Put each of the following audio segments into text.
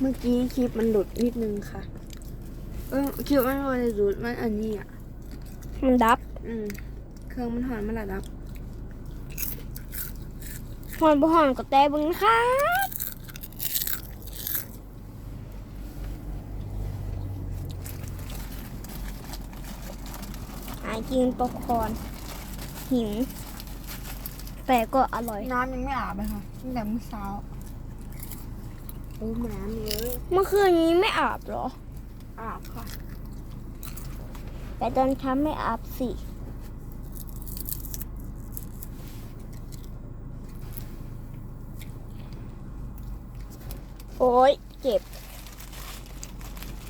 เมื่อกี้คลิปมันหลุดนิดนึงค่ะ เออคลิปมันบริสุทธิ์มันอันนี้อะ มันดับ อืม เครื่องมันถอนมันระดับหอนบ่หอนก็แต่เบึงนะครับหากินป๊อปคอร์นหิวแต่ก็อร่อย น้ำยังไม่อาบเลยค่ะตั้งแต่เมื่อเช้าโอ้ยน้ำเยอะเมื่อคืนนี้ไม่อาบเหรอ อาบค่ะ แต่ตอนเช้าไม่อาบสิโอ๊ยเจ็บ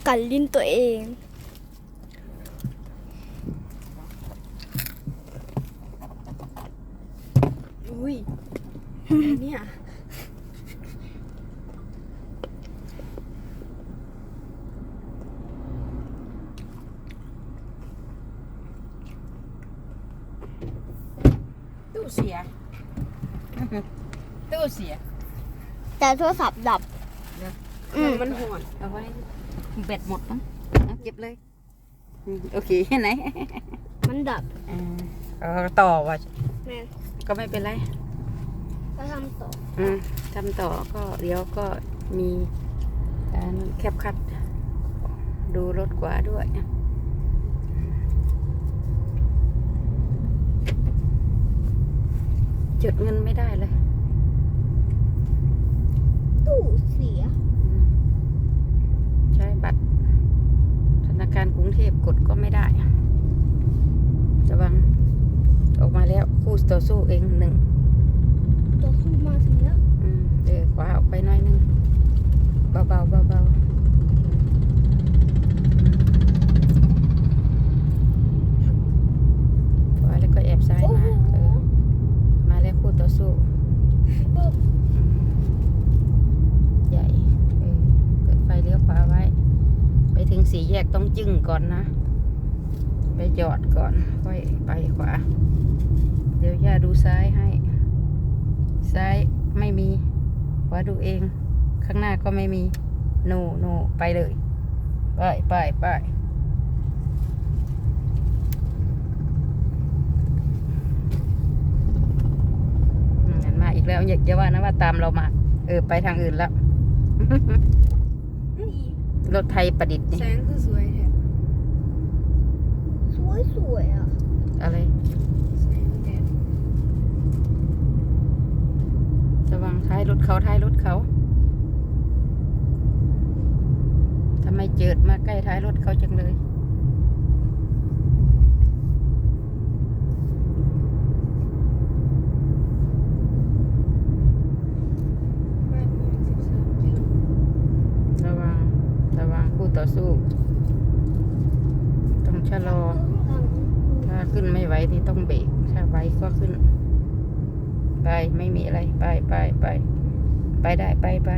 กัดลิ้นตัวเอง อุ้ยอะไรเนี่ย ตู้ เสีย ตู้เสียแต่โทรศัพท์ดับ อืม มันหอนเอาไว้แบตหมดมั้งเอาเก็บเลยอืมโอเคไหนมันดับเออเอาต่อว่ะแม่ก็ไม่เป็นไร ก็ทำต่ออืมทำต่อก็เดี๋ยวก็มีการแคบคัด ดูรถกว่าด้วย จดเงินไม่ได้เลยตู้เสีย ใช้บัตรธนาคารกรุงเทพกดก็ไม่ได้ ระวัง ออกมาแล้วคู่ต่อสู้เองหนึ่งตัวคู่มาถึงแล้วอืมเออขวาออกไปหน่อยหนึงเบาๆเบาๆขวาแล้วก็แอบซ้ายมาเออมาแล้วคู่ต่อสู้ ปึ๊บ ใหญ่เออเปิดไฟเลี้ยวขวาไว้ ไปถึงสี่แย กต้องจึงก่อนนะ ไปจอดก่อนค่อยไปขวา เดี๋ยวย่าดูซ้ายให้ ซ้ายไม่มี ขวาดูเอง ข้างหน้าก็ไม่มีโนโนไปเลยไปไปไปมเห็นมาอีกแล้วอยาอย่าว่านะว่าตามเรามา เออ ไปทางอื่นแล้ว รถไทยประดิษฐ์นี่แสงคือสวยแท้สวยสวยอะ อะไรแสงแดดระวังท้ายรถเขาท้ายรถเขาทำไมเจิดมาใกล้ท้ายรถเขาจังเลย แปดโมงสิบสามกิโล ระวัง ระวังคู่ ต่อสู้ ต้องชะลอ ถ้าขึ้นไม่ไหวนี่ต้องเบรกถ้าไหวก็ขึ้น ไปไม่มีอะไร ไปไปไปไปได้ไปไป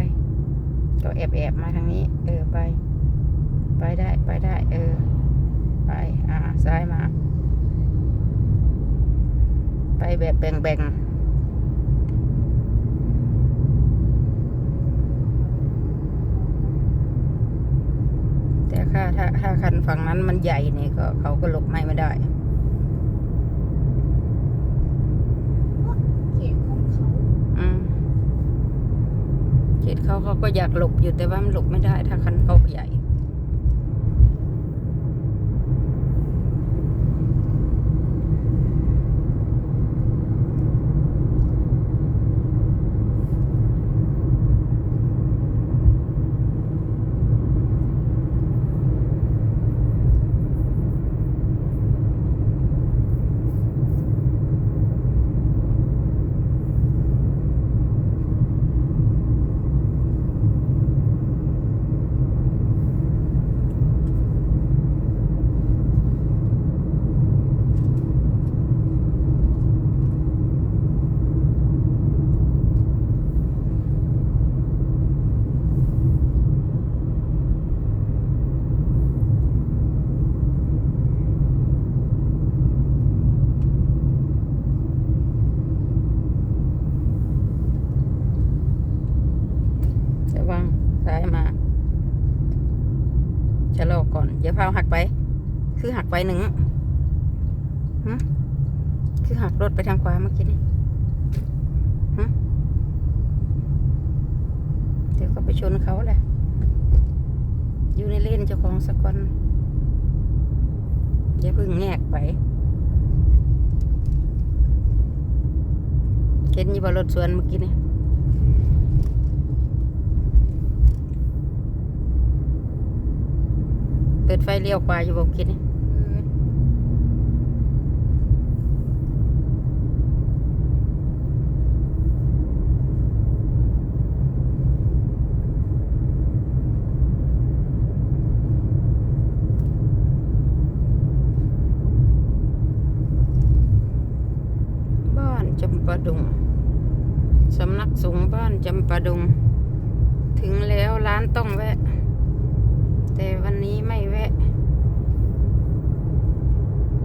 ก็แอบแอบมาทางนี้ เออไป ไปได้ไปได้ เออ ไป อ่าซ้ายมา ไปแบบแบ่งแบ่ง ถ้าถ้าถ้าคันฝั่งนั้นมันใหญ่นี่ก็เขาก็หลบไม่ไม่ได้เขียนของเขาอืมเขตเขาเขาก็อยากหลบอยู่แต่ว่ามันหลบไม่ได้ ถ้าคันเขาใหญ่ ระวังซ้ายมา จะรอก่อนเดี๋ยวพาหักไป คือหักไปหนึ่งหึคือหักรถไปทางขวาเมื่อกี้นี่หึเดี๋ยวก็ไปชนเขาแหละ อยู่ในเลนเจ้าของสกอนอย่าเพึ่งแงกไปเห็นยี่บรถสวนเมื่อกี้นี่ ปิดไฟเลี้ยวขวาอยู่บอกคิดนี่บ้านจำปาดุง สำนักสงฆ์บ้านจำปาดุง ถึงแล้วร้านต้องแวะ แต่วันนี้ไม่แวะ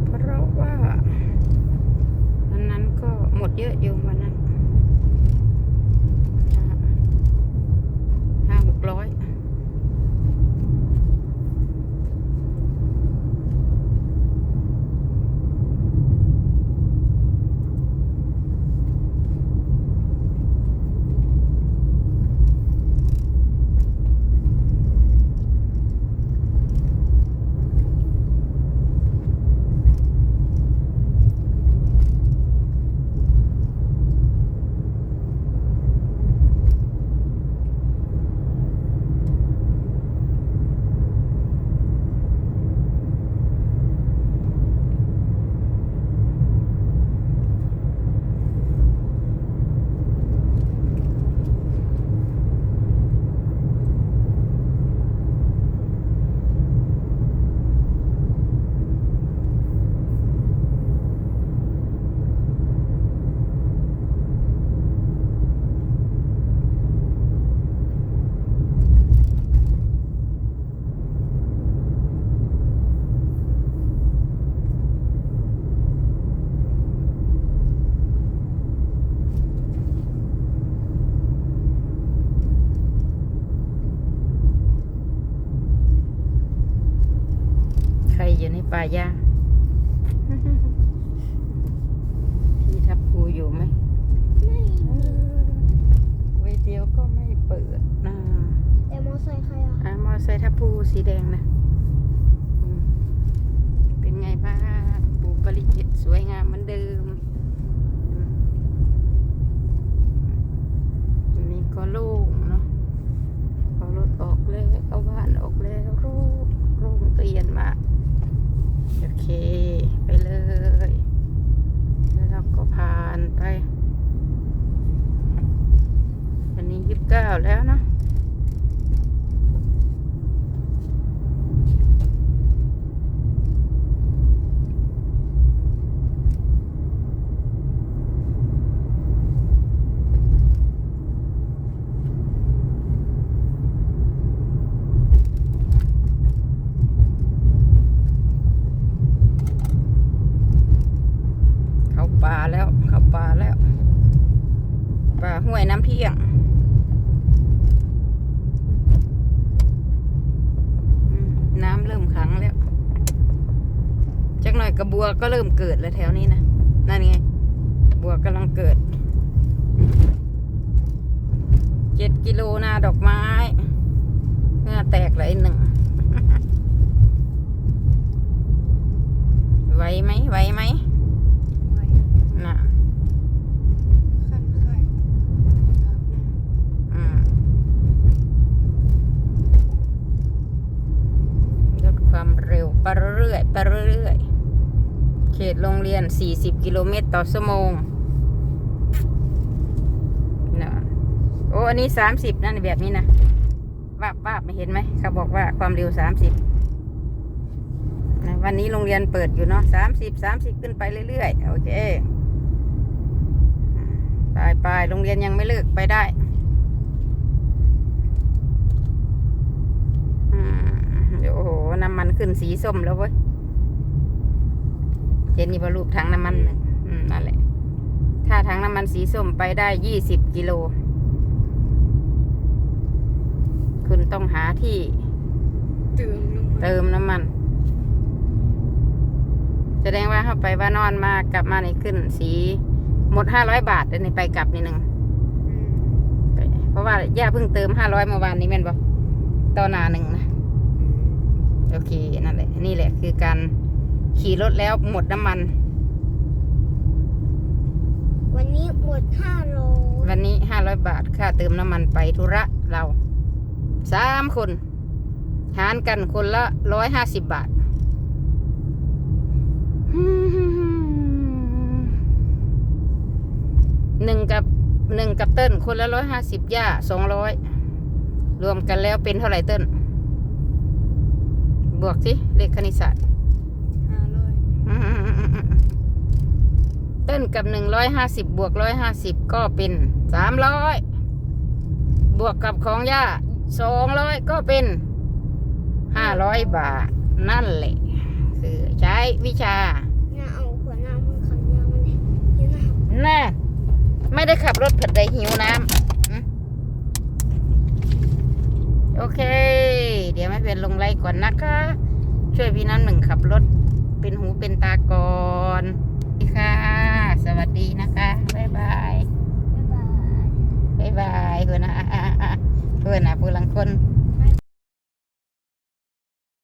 เพราะว่าวันนั้นก็หมดเยอะอยู่วันนั้นห้าห้าหกร้อยใคร อยู่ในป่ายาพี่ทับภูอยู่ไหมไม่มีไว้เดียวก็ไม่เปิดนะแต่มอไซค์ใครอะอ่ามอไซค์ทับภูสีแดงนะอืมเป็นไงบ้างปูปริจิตสวยงามเหมือนเดิมอืมอันนี้ก็โล่งเนาะเอารถออกแล้วเอาบ้านออกแล้วโล่งโล่งเตียนมาก โอเค ไปเลย แล้วเราก็ผ่านไป วันนี้ยี่สิบเก้าแล้วเนาะ เข้าป่าแล้ว เข้าป่าแล้ว ป่าห้วยน้ำเที่ยงอืมน้ำเริ่มขังแล้วจักหน่อย ก็เริ่มเกิดแล้วแถวนี้นะนั่นไงบัวกำลังเกิดเจ็ดกิโลหน้าดอกไม้หน้าแตกเลยหนึ่ง ไหวไหมไหวไหม ไว้ น่ะ ขั้นไข่อาบน้ำ อืมลดความเร็วไปเรื่อยๆไปเรื่อยๆเขตโรงเรียน 40 กิโลเมตรต่อชั่วโมงนะโอ้ อันนี้ 30 นั่นแบบนี้นะว่าป้าบไม่เห็นไหมเขาบอกว่าความเร็ว 30นะวันนี้โรงเรียนเปิดอยู่เนาะ30 30 ขึ้นไปเรื่อยๆ โอเค ไปไปๆโรงเรียนยังไม่เลิกไปได้เยวโอ้โห น้ำมันขึ้นสีส้มแล้วเว้ย เจนี่พอรูปถังน้ำมันหนึ่งอืมนั่นแหละ ถ้าถังน้ำมันสีส้มไปได้ยี่สิบกิโล คุณต้องหาที่เติมน้ำมันเติมน้ำมัน แสดงว่าเข้าไปว่านอนมากลับมานี่ขึ้น สีหมดห้าร้อยบาทเดี๋ยวนี้ไปกลับนี่หนึ่งอืมไปเพราะว่าย่าเพิ่งเติมห้าร้อยเมื่อวานนี้แม่นบอกต่อหนาหนึ่งนะ โอเค นั่นแหละ นี่แหละคือการ ขี่รถแล้วหมดน้ำมัน วันนี้หมดห้าโลวันนี้ห้าร้อยบาทค่าเติมน้ำมันไปธุระเราสามคน หารกันคนละร้อยห้าสิบบาทหนึ่งกับหนึ่งกับเติ้ลคนละร้อยห้าสิบย่าสองร้อยรวมกันแล้วเป็นเท่าไหร่เติ้ลบวกสิเลขคณิตศาสตร์ กับหนึ่งร้อยห้าสิบบวกร้อยห้าสิบก็เป็นสามร้อยบวกกับของย่าสองร้อยก็เป็นห้าร้อยบาท นั่นแหละ คือใช้วิชาน่าเอาหัวหน้ามึงขันยาวมันเลยยืนหน้าแน่ไม่ได้ขับรถผัดใดหิวน้ำอืมโอเค เดี๋ยวไม่เป็นลงไลน์ก่อนนะคะ ช่วยพี่น้ำหนึ่งขับรถเป็นหูเป็นตาก่อน สวัสดีนะคะ บ๊ายบาย บ๊ายบาย บ๊ายบายเพื่อนะเพื่อนนะผู้ลังคน